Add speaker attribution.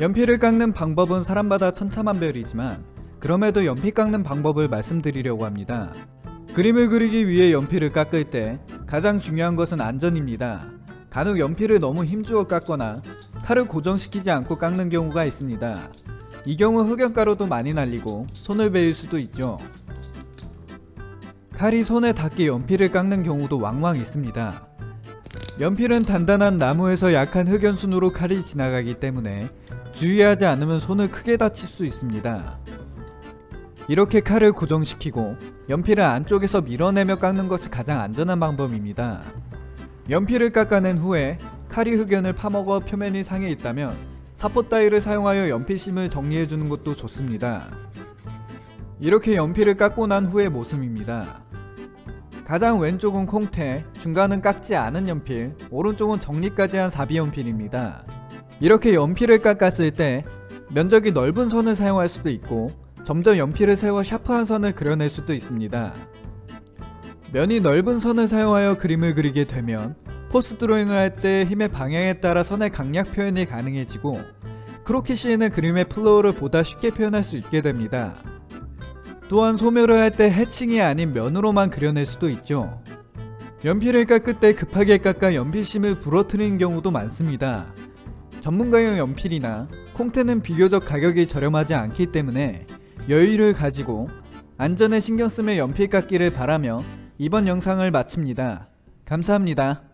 Speaker 1: 연필을 깎는 방법은 사람마다 천차만별이지만 그럼에도 연필 깎는 방법을 말씀드리려고 합니다. 그림을 그리기 위해 연필을 깎을 때 가장 중요한 것은 안전입니다. 간혹 연필을 너무 힘주어 깎거나 칼을 고정시키지 않고 깎는 경우가 있습니다. 이 경우 흑연가루도 많이 날리고 손을 베일 수도 있죠. 칼이 손에 닿게 연필을 깎는 경우도 왕왕 있습니다. 연필은 단단한 나무에서 약한 흑연순으로 칼이 지나가기 때문에 주의하지 않으면 손을 크게 다칠 수 있습니다. 이렇게 칼을 고정시키고 연필을 안쪽에서 밀어내며 깎는 것이 가장 안전한 방법입니다. 연필을 깎아낸 후에 칼이 흑연을 파먹어 표면이 상해 있다면 사포 따위를 사용하여 연필심을 정리해 주는 것도 좋습니다. 이렇게 연필을 깎고 난 후의 모습입니다. 가장 왼쪽은 콩테, 중간은 깎지 않은 연필, 오른쪽은 정리까지 한 사비 연필입니다. 이렇게 연필을 깎았을 때 면적이 넓은 선을 사용할 수도 있고 점점 연필을 세워 샤프한 선을 그려낼 수도 있습니다. 면이 넓은 선을 사용하여 그림을 그리게 되면 포스 드로잉을 할 때 힘의 방향에 따라 선의 강약 표현이 가능해지고 크로키 시에는 그림의 플로우를 보다 쉽게 표현할 수 있게 됩니다. 또한 소묘를 할 때 해칭이 아닌 면으로만 그려낼 수도 있죠. 연필을 깎을 때 급하게 깎아 연필심을 부러뜨리는 경우도 많습니다. 전문가용 연필이나 콩테는 비교적 가격이 저렴하지 않기 때문에 여유를 가지고 안전에 신경 쓰며 연필 깎기를 바라며 이번 영상을 마칩니다. 감사합니다.